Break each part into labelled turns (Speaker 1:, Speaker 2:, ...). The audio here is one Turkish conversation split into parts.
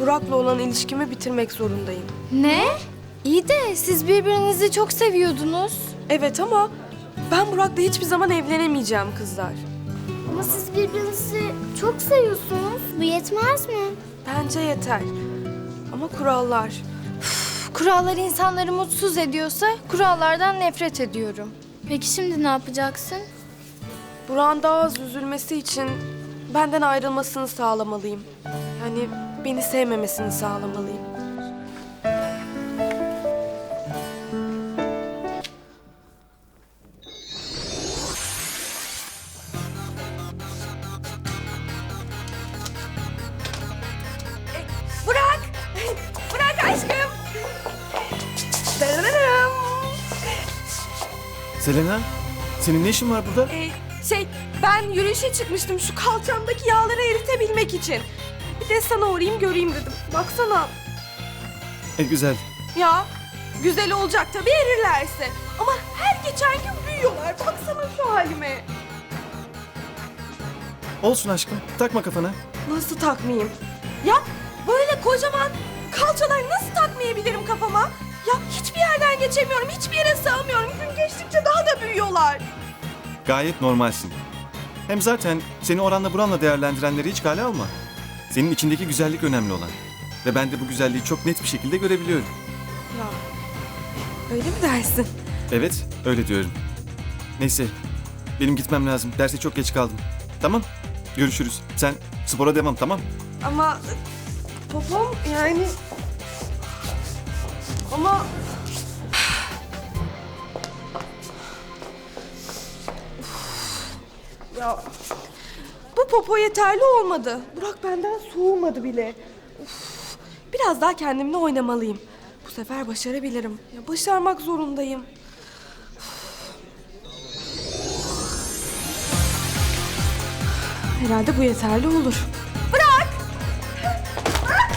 Speaker 1: Burak'la olan ilişkimi bitirmek zorundayım.
Speaker 2: Ne? İyi de siz birbirinizi çok seviyordunuz.
Speaker 1: Evet ama ben Burak'la hiçbir zaman evlenemeyeceğim kızlar.
Speaker 2: Ama siz birbirinizi çok seviyorsunuz. Bu yetmez mi?
Speaker 1: Bence yeter. Ama kurallar.
Speaker 2: Kurallar insanları mutsuz ediyorsa kurallardan nefret ediyorum. Peki şimdi ne yapacaksın?
Speaker 1: Burak'ın daha az üzülmesi için benden ayrılmasını sağlamalıyım. Yani beni sevmemesini sağlamalıyım. Burak! Burak aşkım!
Speaker 3: Selena, senin ne işin var burada?
Speaker 1: Ee, şey, ben yürüyüşe çıkmıştım şu kalçamdaki yağları eritebilmek için. Bir de sana uğrayayım göreyim dedim. Baksana.
Speaker 3: E güzel.
Speaker 1: Ya, güzel olacak tabii erirlerse. Ama her geçen gün büyüyorlar. Baksana şu halime.
Speaker 3: Olsun aşkım, takma kafana.
Speaker 1: Nasıl takmayayım? Ya, böyle kocaman kalçalar nasıl takmayabilirim kafama? Ya hiçbir yerden geçemiyorum, hiçbir yere sığamıyorum. Gün geçtikçe daha da büyüyorlar.
Speaker 3: Gayet normalsin. Hem zaten seni oranla buranla değerlendirenleri hiç kale alma. Senin içindeki güzellik önemli olan. Ve ben de bu güzelliği çok net bir şekilde görebiliyorum.
Speaker 1: Ya, öyle mi dersin?
Speaker 3: Evet, öyle diyorum. Neyse, benim gitmem lazım. Derse çok geç kaldım. Tamam, görüşürüz. Sen spora devam, tamam?
Speaker 1: Ama popom yani... Ama... ya popo yeterli olmadı. Burak benden soğumadı bile. Uf, biraz daha kendimle oynamalıyım. Bu sefer başarabilirim. Ya başarmak zorundayım. Herhalde bu yeterli olur. Bırak! Bırak!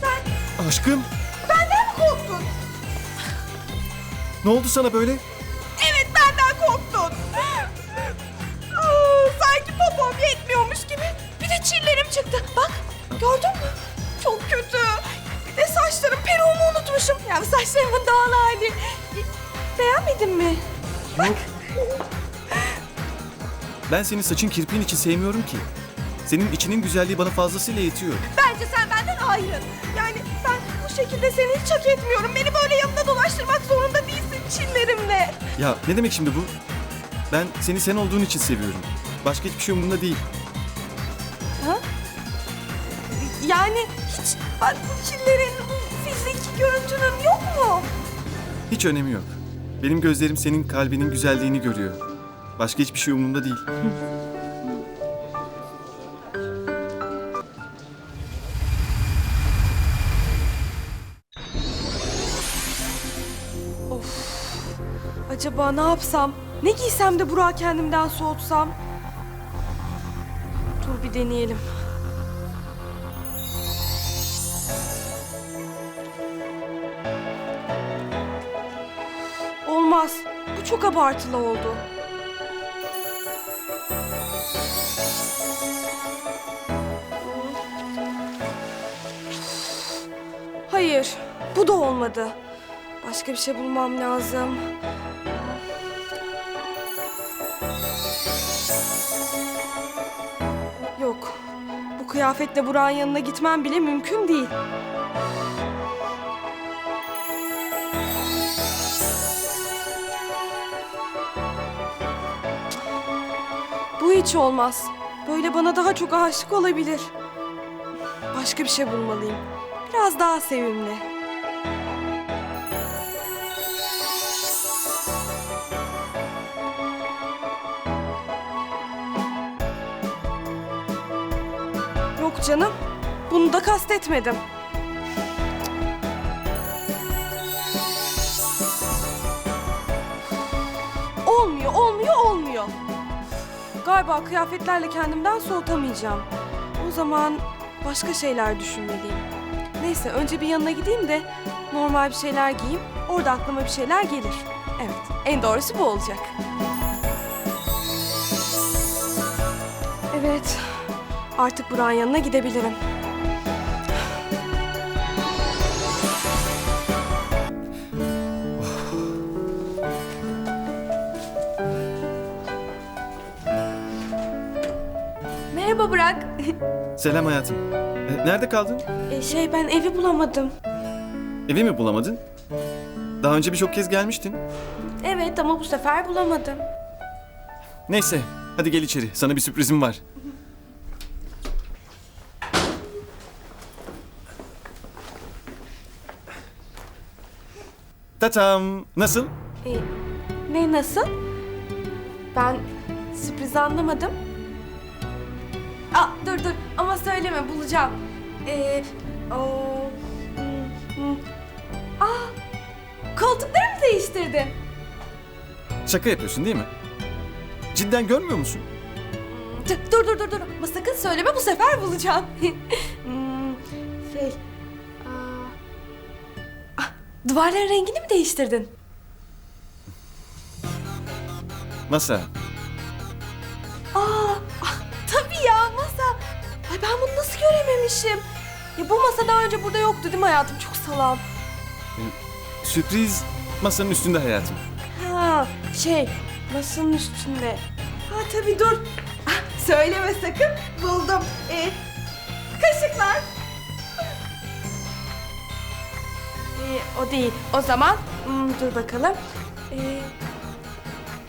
Speaker 1: Sen
Speaker 3: Aşkım,
Speaker 1: benden mi korktun?
Speaker 3: ne oldu sana böyle?
Speaker 1: Çıktı. Bak gördün mü? Çok kötü. Bir de saçlarım peruğumu unutmuşum. Ya bu saçlarımın doğal hali. Beğenmedin mi?
Speaker 3: Yok. Ben senin saçın kirpiğin için sevmiyorum ki. Senin içinin güzelliği bana fazlasıyla yetiyor.
Speaker 1: Bence sen benden ayrıl. Yani ben bu şekilde seni hiç hak etmiyorum. Beni böyle yanında dolaştırmak zorunda değilsin çillerimle.
Speaker 3: Ya ne demek şimdi bu? Ben seni sen olduğun için seviyorum. Başka hiçbir şey umurumda değil.
Speaker 1: Yani hiç bak bu çillerin, bu fizik görüntünün yok mu?
Speaker 3: Hiç önemi yok. Benim gözlerim senin kalbinin güzelliğini görüyor. Başka hiçbir şey umurumda değil.
Speaker 1: Acaba ne yapsam? Ne giysem de Burak'ı kendimden soğutsam? Dur bir deneyelim. Olmaz. Bu çok abartılı oldu. Hayır, bu da olmadı. Başka bir şey bulmam lazım. Yok. Bu kıyafetle Burak'ın yanına gitmem bile mümkün değil. Bu hiç olmaz. Böyle bana daha çok aşık olabilir. Başka bir şey bulmalıyım. Biraz daha sevimli. Yok canım. Bunu da kastetmedim. Olmuyor, olmuyor, olmuyor. Galiba kıyafetlerle kendimden soğutamayacağım. O zaman başka şeyler düşünmeliyim. Neyse önce bir yanına gideyim de normal bir şeyler giyeyim. Orada aklıma bir şeyler gelir. Evet, en doğrusu bu olacak. Evet, artık Burak'ın yanına gidebilirim. Merhaba Burak.
Speaker 3: Selam hayatım. E, nerede kaldın?
Speaker 1: E, şey ben evi bulamadım.
Speaker 3: Evi mi bulamadın? Daha önce birçok kez gelmiştin.
Speaker 1: Evet ama bu sefer bulamadım.
Speaker 3: Neyse, hadi gel içeri. Sana bir sürprizim var. Tatam, nasıl?
Speaker 1: E, ne nasıl? Ben sürprizi anlamadım. Aa dur dur ama söyleme bulacağım. E, o, hmm, hmm. Aa koltukları mı değiştirdin?
Speaker 3: Şaka yapıyorsun değil mi? Cidden görmüyor musun?
Speaker 1: Dur dur dur dur dur. Ama sakın söyleme bu sefer bulacağım. Hmm, şey. Aa, ah, duvarların rengini mi değiştirdin?
Speaker 3: Masa.
Speaker 1: Ben bunu nasıl görememişim? Ya bu masa daha önce burada yoktu değil mi hayatım? Çok salam.
Speaker 3: Sürpriz masanın üstünde hayatım.
Speaker 1: Ha şey masanın üstünde. Ha tabii dur. Ah, söyleme sakın. Buldum. Ee, kaşıklar. Ee, o değil. O zaman hmm, dur bakalım. Ee,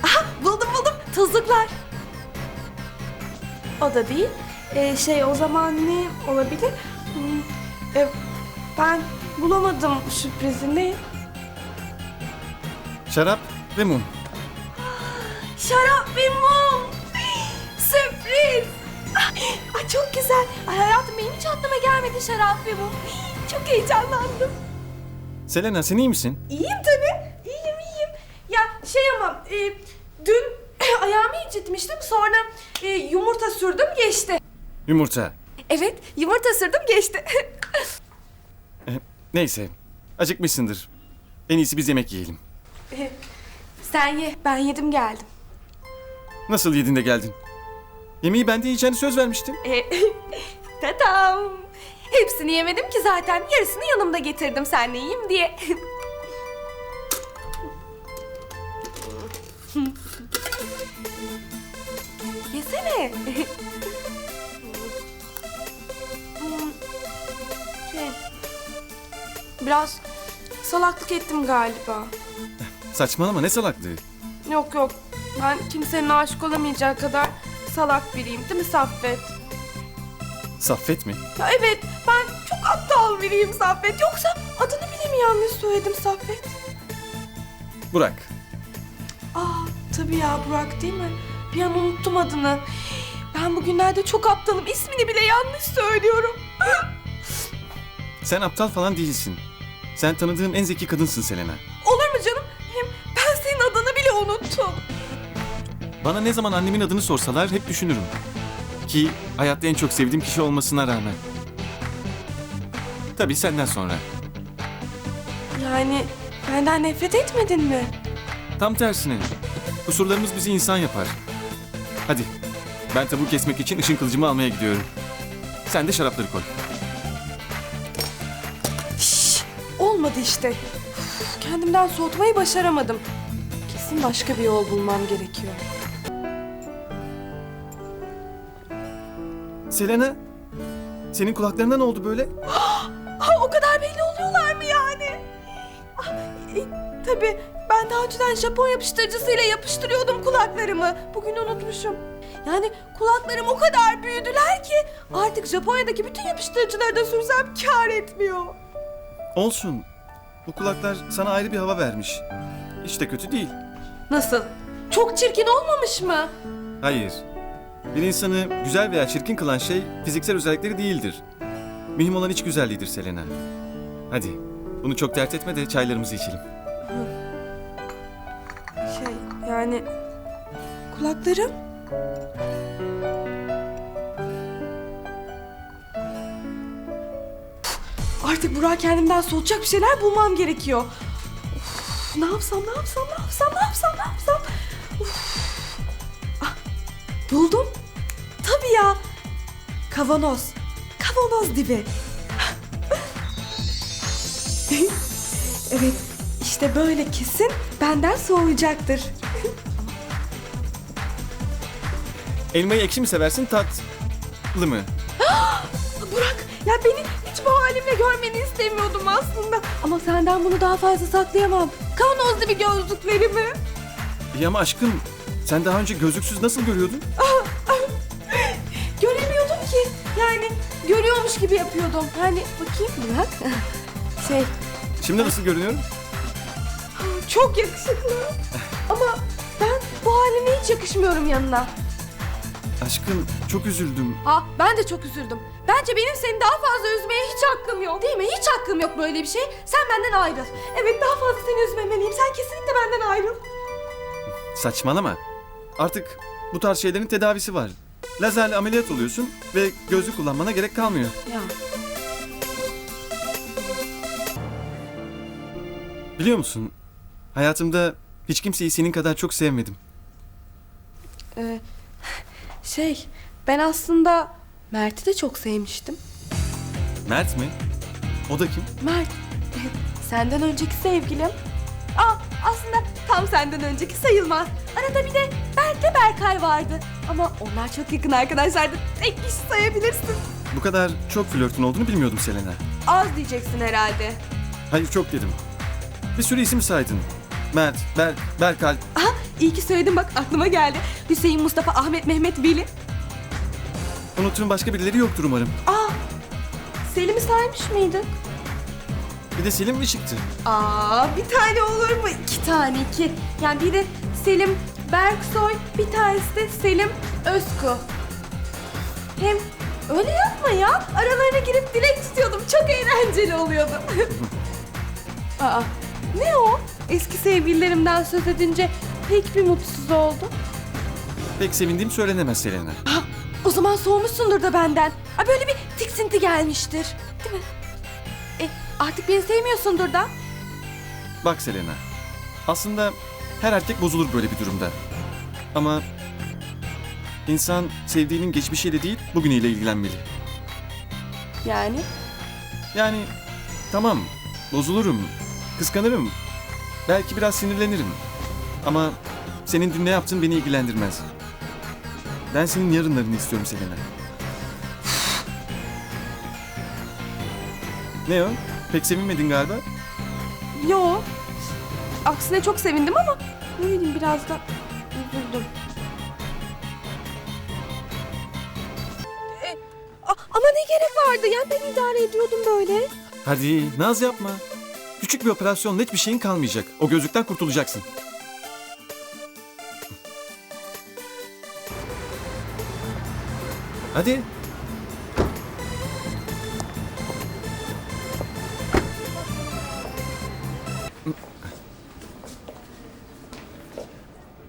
Speaker 1: aha buldum buldum. Tuzluklar. O da değil. Ee, şey o zaman ne olabilir? Hmm, e, ben bulamadım sürprizini.
Speaker 3: Şarap ve mum.
Speaker 1: Şarap ve mum. Sürpriz. Ay çok güzel. Ay hayatım benim hiç aklıma gelmedi şarap ve mum. Çok heyecanlandım.
Speaker 3: Selena sen iyi misin?
Speaker 1: İyiyim tabii. İyiyim iyiyim. Ya şey ama e, dün ayağımı incitmiştim sonra e, yumurta sürdüm geçti.
Speaker 3: Yumurta.
Speaker 1: Evet yumurta sürdüm geçti.
Speaker 3: E, Neyse. Acıkmışsındır. En iyisi biz yemek yiyelim.
Speaker 1: Sen ye ben yedim geldim.
Speaker 3: Nasıl yedin de geldin? Yemeği bende yiyeceğini söz vermiştin.
Speaker 1: E, Tadam. Hepsini yemedim ki zaten. Yarısını yanımda getirdim senle yiyeyim diye. Yesene. Biraz salaklık ettim galiba.
Speaker 3: Saçmalama ne salaklığı.
Speaker 1: Yok yok. Ben kimsenin aşık olamayacağı kadar salak biriyim değil mi Saffet?
Speaker 3: Saffet mi?
Speaker 1: Ya evet ben çok aptal biriyim Saffet. Yoksa adını bile mi yanlış söyledim Saffet?
Speaker 3: Burak.
Speaker 1: Aa tabii ya Burak değil mi? Bir an unuttum adını. Ben bugünlerde çok aptalım. İsmini bile yanlış söylüyorum.
Speaker 3: Sen aptal falan değilsin. Sen tanıdığım en zeki kadınsın Selena.
Speaker 1: Olur mu canım? Hem ben senin adını bile unuttum.
Speaker 3: Bana ne zaman annemin adını sorsalar hep düşünürüm. Ki hayatta en çok sevdiğim kişi olmasına rağmen. Tabii senden sonra.
Speaker 1: Yani benden nefret etmedin mi?
Speaker 3: Tam tersine. Kusurlarımız bizi insan yapar. Hadi. Ben tavuğu kesmek için ışın kılıcımı almaya gidiyorum. Sen de şarapları koy.
Speaker 1: Olmadı işte. Üf, Kendimden soğutmayı başaramadım. Kesin başka bir yol bulmam gerekiyor.
Speaker 3: Selena, senin kulaklarına ne oldu böyle?
Speaker 1: Ha, o kadar belli oluyorlar mı yani? Ah, e, tabii ben daha önceden Japon yapıştırıcısıyla yapıştırıyordum kulaklarımı. Bugün unutmuşum. Yani kulaklarım o kadar büyüdüler ki artık Japonya'daki bütün yapıştırıcıları da sürsem kâr etmiyor.
Speaker 3: Olsun. Bu kulaklar sana ayrı bir hava vermiş. Hiç de kötü değil.
Speaker 1: Nasıl? Çok çirkin olmamış mı?
Speaker 3: Hayır. Bir insanı güzel veya çirkin kılan şey fiziksel özellikleri değildir. Mühim olan iç güzelliğidir Selena. Hadi, bunu çok dert etme de çaylarımızı içelim.
Speaker 1: Şey yani kulaklarım Artık Burak kendimden soğutacak bir şeyler bulmam gerekiyor. Of, ne yapsam, ne yapsam, ne yapsam, ne yapsam, ne yapsam? Ah, buldum. Tabii ya. Kavanoz. Kavanoz dibi. evet, işte böyle kesin benden soğuyacaktır.
Speaker 3: Elmayı ekşi mi seversin tat? Haklı mı?
Speaker 1: Hiç bu halimle görmeni istemiyordum aslında. Ama senden bunu daha fazla saklayamam. Kavanozlu bir gözlüklerimi.
Speaker 3: İyi ama aşkım sen daha önce gözlüksüz nasıl görüyordun?
Speaker 1: Göremiyordum ki. Yani görüyormuş gibi yapıyordum. Yani bakayım Burak. Şey
Speaker 3: Şimdi nasıl görünüyorum?
Speaker 1: çok yakışıklı. Ama ben bu haline hiç yakışmıyorum yanına.
Speaker 3: Aşkım çok üzüldüm.
Speaker 1: Ha ben de çok üzüldüm. Bence benim seni daha fazla üzmeye hiç hakkım yok. Değil mi? Hiç hakkım yok böyle bir şey. Sen benden ayrıl. Evet daha fazla seni üzmemeliyim. Sen kesinlikle benden ayrıl.
Speaker 3: Saçmalama. Artık bu tarz şeylerin tedavisi var. Lazerle ameliyat oluyorsun ve gözlük kullanmana gerek kalmıyor.
Speaker 1: Ya.
Speaker 3: Biliyor musun? Hayatımda hiç kimseyi senin kadar çok sevmedim.
Speaker 1: Ee, şey ben aslında Mert'i de çok sevmiştim.
Speaker 3: Mert mi? O da kim?
Speaker 1: Mert. Senden önceki sevgilim. Aa, aslında tam senden önceki sayılmaz. Arada bir de Berk'le Berkay vardı. Ama onlar çok yakın arkadaşlardı. Tek kişi sayabilirsin.
Speaker 3: Bu kadar çok flörtün olduğunu bilmiyordum Selena.
Speaker 1: Az diyeceksin herhalde.
Speaker 3: Hayır çok dedim. Bir sürü isim saydın. Mert, Berk, Berkal.
Speaker 1: Aha, iyi ki söyledin bak aklıma geldi. Hüseyin, Mustafa, Ahmet, Mehmet, Veli.
Speaker 3: Unuttuğum başka birileri yoktur umarım.
Speaker 1: Aa, Selim'i saymış mıydın?
Speaker 3: Bir de Selim mi çıktı?
Speaker 1: Aa, bir tane olur mu? İki tane iki. Yani biri Selim Berksoy, bir tanesi de Selim Özku. Hem öyle yapma ya. Aralarına girip dilek tutuyordum. Çok eğlenceli oluyordu. Aa, ne o? Eski sevgililerimden söz edince pek bir mutsuz oldum.
Speaker 3: Pek sevindiğim söylenemez Selena.
Speaker 1: O zaman soğumuşsundur da benden. Aa, böyle bir tiksinti gelmiştir. Değil mi? E, artık beni sevmiyorsundur da.
Speaker 3: Bak Selena. Aslında her erkek bozulur böyle bir durumda. Ama insan sevdiğinin geçmişiyle değil bugünüyle ilgilenmeli.
Speaker 1: Yani?
Speaker 3: Yani tamam bozulurum, kıskanırım, belki biraz sinirlenirim. Ama senin dün ne yaptığın beni ilgilendirmez. Ben senin yarınlarını istiyorum Selena. ne o? Pek sevinmedin galiba.
Speaker 1: Yo. Aksine çok sevindim ama ne bileyim biraz da üzüldüm. E, ama ne gerek vardı ya ben idare ediyordum böyle.
Speaker 3: Hadi naz yapma. Küçük bir operasyonla hiçbir şeyin kalmayacak. O gözlükten kurtulacaksın. Hadi.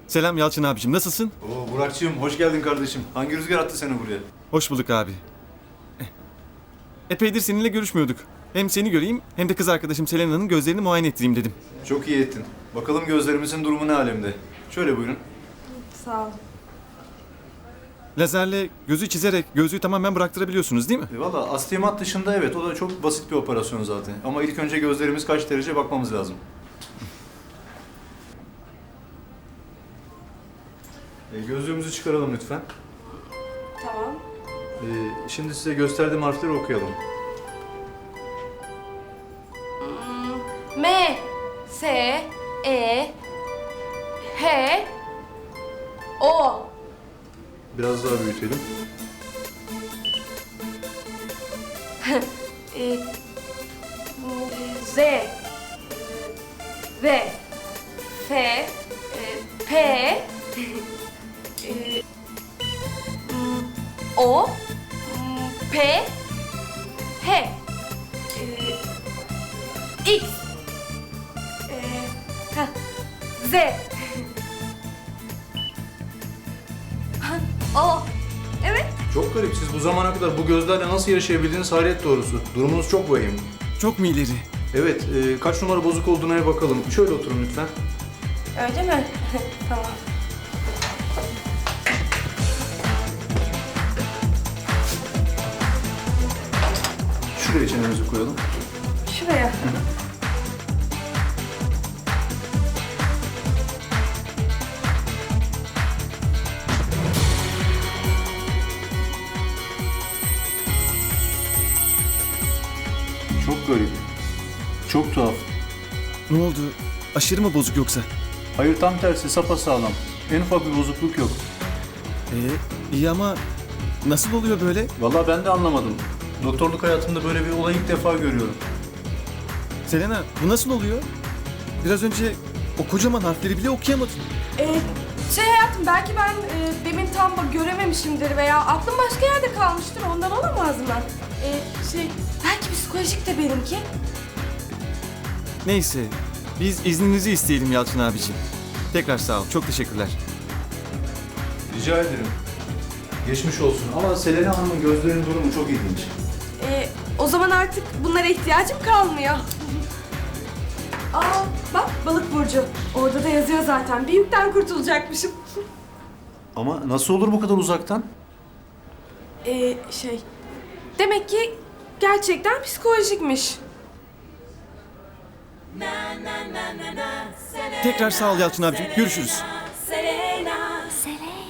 Speaker 3: Selam Yalçın abicim nasılsın?
Speaker 4: Oo Burak'cığım hoş geldin kardeşim. Hangi rüzgar attı seni buraya?
Speaker 3: Hoş bulduk abi. Eh, Epeydir seninle görüşmüyorduk. Hem seni göreyim hem de kız arkadaşım Selena'nın gözlerini muayene ettireyim dedim.
Speaker 4: Çok iyi ettin. Bakalım gözlerimizin durumu ne alemde. Şöyle buyurun.
Speaker 1: Sağ ol.
Speaker 3: Lazerle gözü çizerek gözlüğü tamamen bıraktırabiliyorsunuz değil mi?
Speaker 4: E Valla astigmat dışında evet o da çok basit bir operasyon zaten. Ama ilk önce gözlerimiz kaç derece bakmamız lazım. E, gözlüğümüzü çıkaralım lütfen.
Speaker 1: Tamam.
Speaker 4: E, şimdi size gösterdiğim harfleri okuyalım. Daha büyütelim.
Speaker 2: E, Z, V, F, e, P, e, m, O, m, P, H, X, Z,
Speaker 4: Çok garip. Siz bu zamana kadar bu gözlerle nasıl yaşayabildiğiniz hayret doğrusu. Durumunuz çok vahim.
Speaker 3: Çok mu ileri?
Speaker 4: Evet, e, kaç numara bozuk olduğuna bakalım. Şöyle oturun lütfen.
Speaker 1: Öyle mi? tamam.
Speaker 4: Şuraya çenemizi koyalım.
Speaker 3: Aşırı mı bozuk yoksa?
Speaker 4: Hayır tam tersi sapasağlam. En ufak bir bozukluk yok.
Speaker 3: Ee, iyi ama nasıl oluyor böyle?
Speaker 4: Vallahi ben de anlamadım. Doktorluk hayatımda böyle bir olayı ilk defa görüyorum.
Speaker 3: Selena bu nasıl oluyor? Biraz önce o kocaman harfleri bile okuyamadın.
Speaker 1: Ee, şey hayatım belki ben e, demin tam görememişimdir veya aklım başka yerde kalmıştır ondan olamaz mı? Ee, şey belki psikolojik de benimki.
Speaker 3: Neyse biz izninizi isteyelim Yalçın abiciğim. Tekrar sağ ol. Çok teşekkürler.
Speaker 4: Rica ederim. Geçmiş olsun ama Selena Hanım'ın gözlerinin durumu çok ilginç.
Speaker 1: Ee, o zaman artık bunlara ihtiyacım kalmıyor. Aa bak balık burcu. Orada da yazıyor zaten. Bir yükten kurtulacakmışım.
Speaker 4: Ama nasıl olur bu kadar uzaktan?
Speaker 1: Ee, şey demek ki gerçekten psikolojikmiş.
Speaker 3: Tekrar sağ ol Yalçın abiciğim. Görüşürüz.